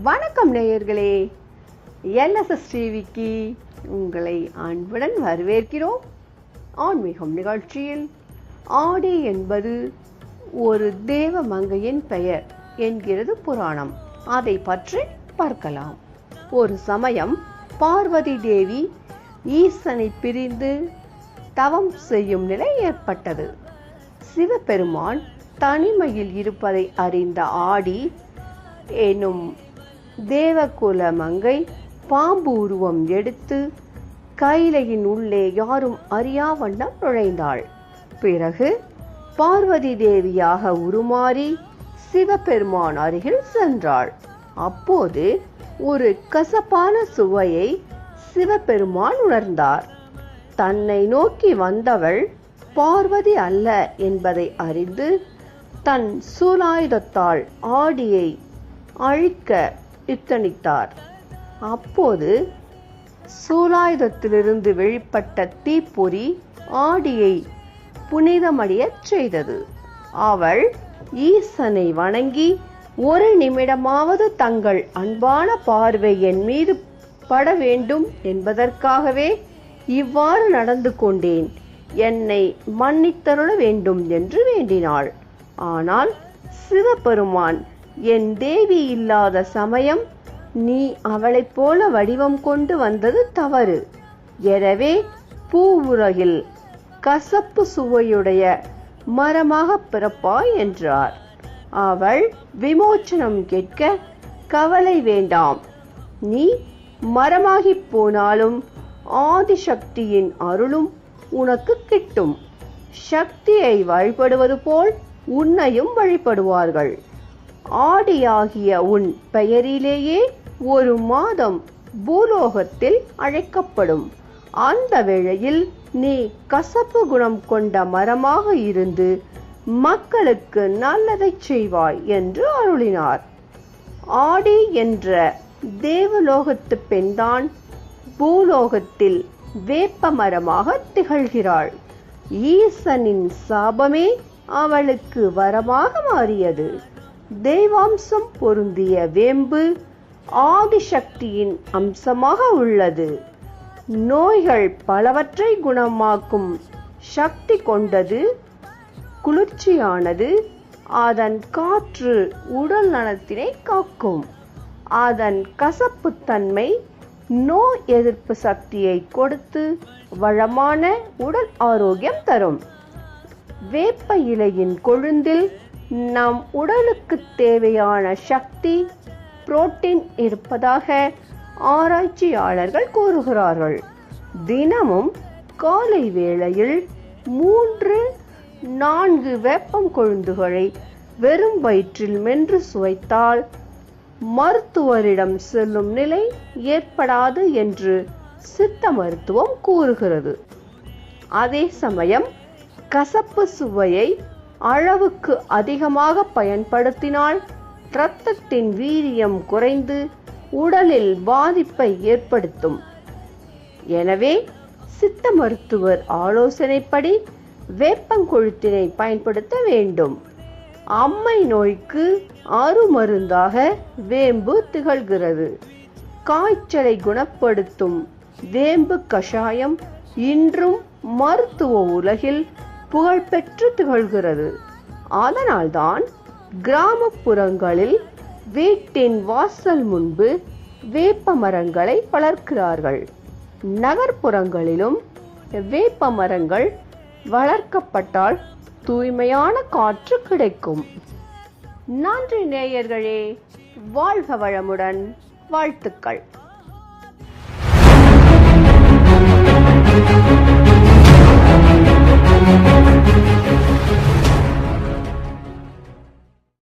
வணக்கம் நேயர்களே. என்எஸ்எஸ் டிவிக்கு உங்களை அன்புடன் வரவேற்கிறோம். ஆன்மீகம் நிகழ்ச்சியில் ஆடி என்பது ஒரு தேவ மங்கையின் பெயர் என்கிறது புராணம். அதை பற்றி பார்க்கலாம். ஒரு சமயம் பார்வதி தேவி ஈசனை பிரிந்து தவம் செய்யும் நிலை ஏற்பட்டது. சிவபெருமான் தனிமையில் இருப்பதை அறிந்த ஆடி எனும் தேவகுல மங்கை பாம்பு உருவம் எடுத்து கைலையின் உள்ளே யாரும் அறியா வண்ணம் நுழைந்தாள். பிறகு பார்வதி தேவியாக உருமாறி சிவபெருமான் அருகில் சென்றாள். அப்போது ஒரு கசப்பான சுவையை சிவபெருமான் உணர்ந்தார். தன்னை நோக்கி வந்தவள் பார்வதி அல்ல என்பதை அறிந்து தன் சூலாயுதத்தால் ஆடியை அழிக்க இத்தனித்தார் அப்போது சூலாயுதத்திலிருந்து வெளிப்பட்ட தீப்பொறி ஆடியை புனிதமடையச் செய்தது. அவள் ஈசனை வணங்கி ஒரு நிமிடமாவது தங்கள் அன்பான பார்வை என் மீது பட வேண்டும் என்பதற்காகவே இவ்வாறு நடந்து கொண்டேன். என்னை மன்னித்தருள வேண்டும் என்று வேண்டினாள். ஆனால் சிவபெருமான் என் தேவி இல்லாத சமயம் நீ அவளைப் போல வடிவம் கொண்டு வந்தது தவறு. எனவே பூவுலகில் கசப்பு சுவையுடைய மரமாக பிறப்பாய் என்றார். அவள் விமோச்சனம் கேட்க கவலை வேண்டாம். நீ மரமாகிப் போனாலும் ஆதிசக்தியின் அருளும் உனக்கு கிட்டும். சக்தியை வழிபடுவது போல் உன்னையும் வழிபடுவார்கள். ஆடியாகிய உன் பெயரிலேயே ஒரு மாதம் பூலோகத்தில் அழைக்கப்படும். அந்த வேளையில் நீ கசப்பு குணம் கொண்ட மரமாக இருந்து மக்களுக்கு நல்லதை செய்வாய் என்று அருளினார். ஆடி என்ற தேவலோகத்து பெண்தான் பூலோகத்தில் வேப்ப மரமாக திகழ்கிறாள். ஈசனின் சாபமே அவளுக்கு வரமாக மாறியது. தெய்வாம்சம் பொருந்திய வேம்பு ஆதிசக்தியின் அம்சமாக உள்ளது. நோய்கள் பலவற்றை குணமாக்கும் சக்தி கொண்டது குளிர்ச்சியானது. அதன் காற்று உடல் நலத்தினை காக்கும். அதன் கசப்புத்தன்மை நோய் எதிர்ப்பு சக்தியை கொடுத்து வளமான உடல் ஆரோக்கியம் தரும். வேப்ப இலையின் கொழுந்தில் நம் உடலுக்கு தேவையான சக்தி புரோட்டீன் இருப்பதாக ஆராய்ச்சியாளர்கள் கூறுகிறார்கள். தினமும் காலை வேளையில் மூன்று நான்கு வேப்பம் கொழுந்துகளை வெறும் வயிற்றில் மென்று சுவைத்தால் மருத்துவரிடம் செல்லும் நிலை ஏற்படாது என்று சித்த மருத்துவம் கூறுகிறது. அதே சமயம் கசப்பு சுவையை அளவுக்கு அதிகமாக பயன்படுத்தினால் இரத்தத்தின் வீரியம் குறைந்து உடலில் பாதிப்பை ஏற்படுத்தும். எனவே சித்த மருத்துவர் ஆலோசனைப்படி வேப்பங்கொழுத்தினை பயன்படுத்த வேண்டும். அம்மை நோய்க்கு அருமருந்தாக வேம்பு திகழ்கிறது. காய்ச்சலை குணப்படுத்தும் வேம்பு கஷாயம் இன்றும் மருத்துவ உலகில் புகழ்பெற்று திகழ்கிறது. அதனால்தான் கிராமப்புறங்களில் வீட்டின் வாசல் முன்பு வேப்ப மரங்களை வளர்க்கிறார்கள். நகர்ப்புறங்களிலும் வேப்ப மரங்கள் வளர்க்கப்பட்டால் தூய்மையான காற்று கிடைக்கும். நன்றி நேயர்களே வாழ்க வளமுடன் வாழ்த்துக்கள்.